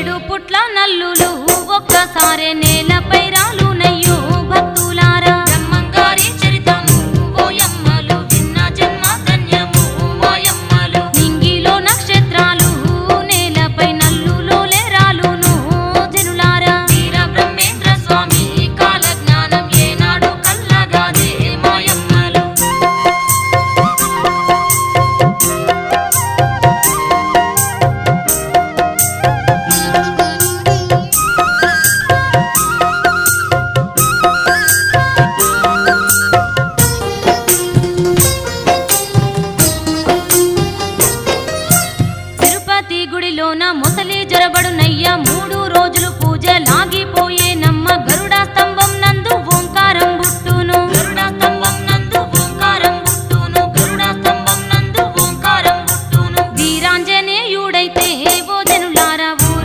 ఏడు పుట్ల నల్లులు గుడిలోన ముసలి జ్వరబడు